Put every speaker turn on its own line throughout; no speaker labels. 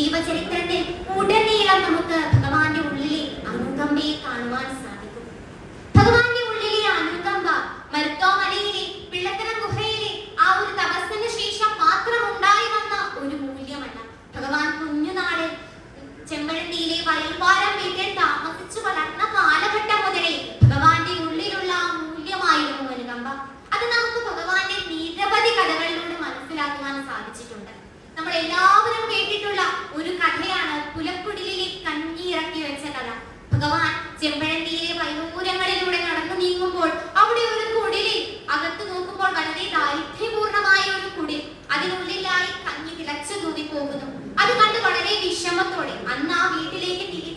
ജീവചരിത്രത്തിൽ ഉടനീളം നമുക്ക് ഭഗവാന്റെ ഉള്ളിലെ അനുകമ്പയെ കാണുവാൻ സാധിക്കും. ഭഗവാന്റെ ഉള്ളിലെ അനുകമ്പ മലത്തോമലയിലെ പിള്ളത്തരം ഗുഹയിലെ ആ ഒരു തപസ്സിന് ശേഷം മാത്രം ഉണ്ടായി വന്ന ഒരു മൂല്യമല്ല. ഭഗവാൻ കുഞ്ഞുനാളിൽ ചെമ്പഴന്തിയിലെ വയൽവാരം വീട്ടിൽ താമസിച്ചു വളർന്ന കാലഘട്ടം മുതലേ ഭഗവാന്റെ ഉള്ളിലുള്ള ആ മൂല്യമായിരുന്നു അനുകമ്പ. അത് നമുക്ക് ഭഗവാന്റെ നിരവധി കഥകളിലൂടെ മനസ്സിലാക്കുവാൻ സാധിച്ചിട്ടുണ്ട്. നമ്മൾ എല്ലാവരും കേട്ടിട്ടുള്ള ഒരു കഥയാണ് പുലക്കുടലിലെ കഞ്ഞി ഇറക്കി വെച്ച കഥ. ഭഗവാൻ ചെമ്പഴന്തിയിലെ വൈദൂരങ്ങളിലൂടെ നടന്നു നീങ്ങുമ്പോൾ അവിടെ ഒരു കുടിലിൽ അകത്ത് നോക്കുമ്പോൾ വളരെ ദാരിദ്ര്യപൂർണമായ ഒരു കുടിൽ. അതിനുള്ളിലായി കഞ്ഞി തിളച്ചു കൂതി പോകുന്നു അത് കണ്ട് വളരെ വിഷമത്തോടെ അന്ന് ആ വീട്ടിലേക്ക് തിരി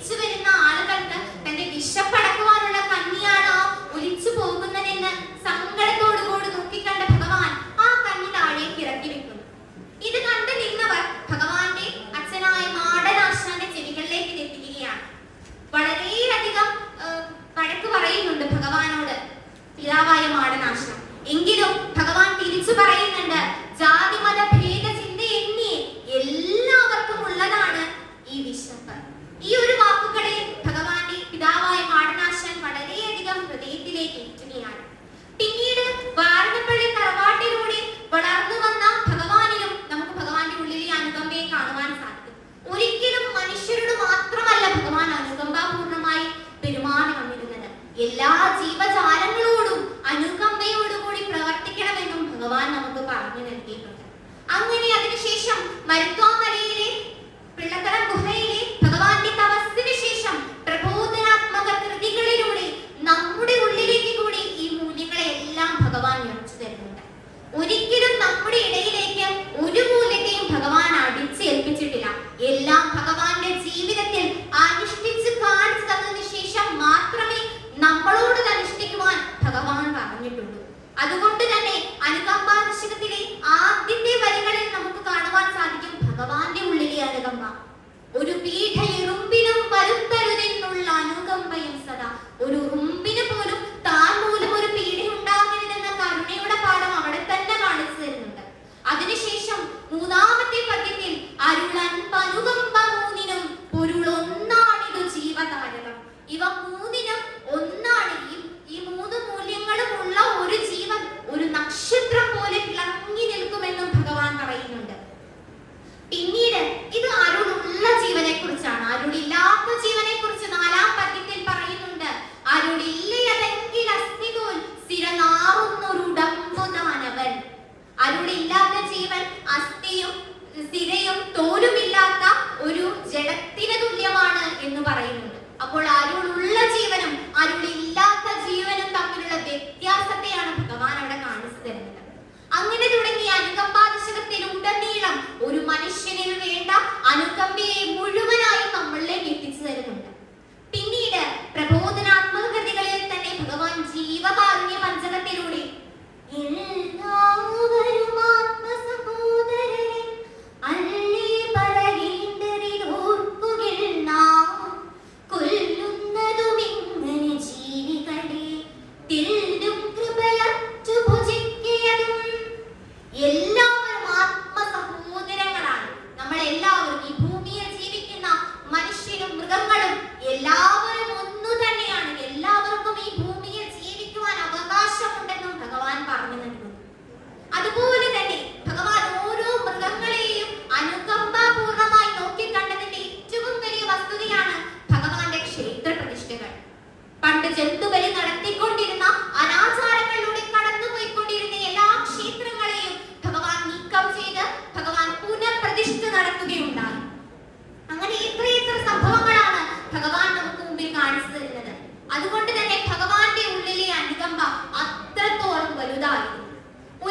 ഒരു പീഠ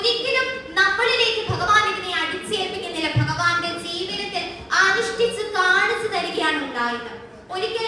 ഒരിക്കലും നമ്മളിലേക്ക് ഭഗവാൻ ഇതിനെ അടിച്ചേൽപ്പിക്കുന്നില്ല. ഭഗവാന്റെ ജീവിതത്തിൽ ആവിഷ്ഠിച്ച് കാണിച്ചു തരികയാണ് ഉണ്ടായത്. ഒരിക്കൽ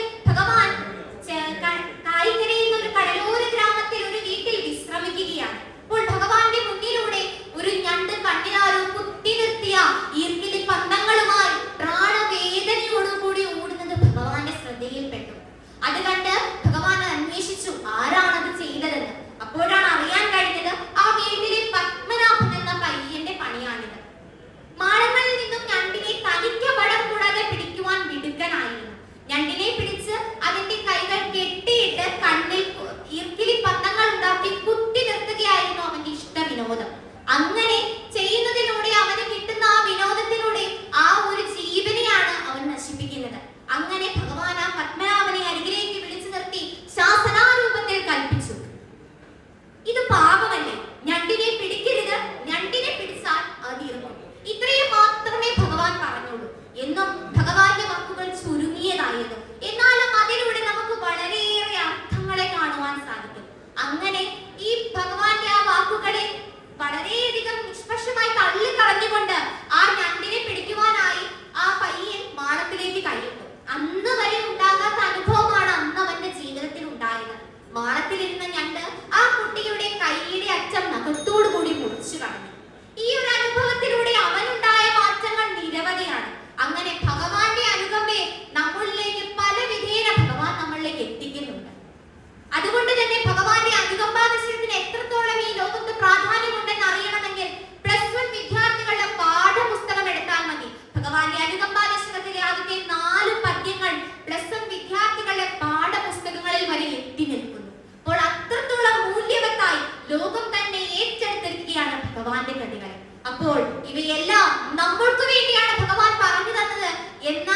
ഭഗവാന്റെ അനുകമ്പാദശകത്തിലെ ആദ്യത്തെ നാല് പദ്യങ്ങൾ പ്ലസ് വൺ വിദ്യാർത്ഥികളുടെ പാഠപുസ്തകങ്ങളിൽ വരെ എത്തി നിൽക്കുന്നു. അപ്പോൾ അത്രത്തോളം മൂല്യവത്തായി ലോകം തന്നെ ഏറ്റെടുത്തിരിക്കുകയാണ് ഭഗവാന്റെ കൃതികൾ അപ്പോൾ ഇവയെല്ലാം നമ്മൾക്ക് വേണ്ടിയാണ് ഭഗവാൻ പറഞ്ഞു തന്നത് എന്ന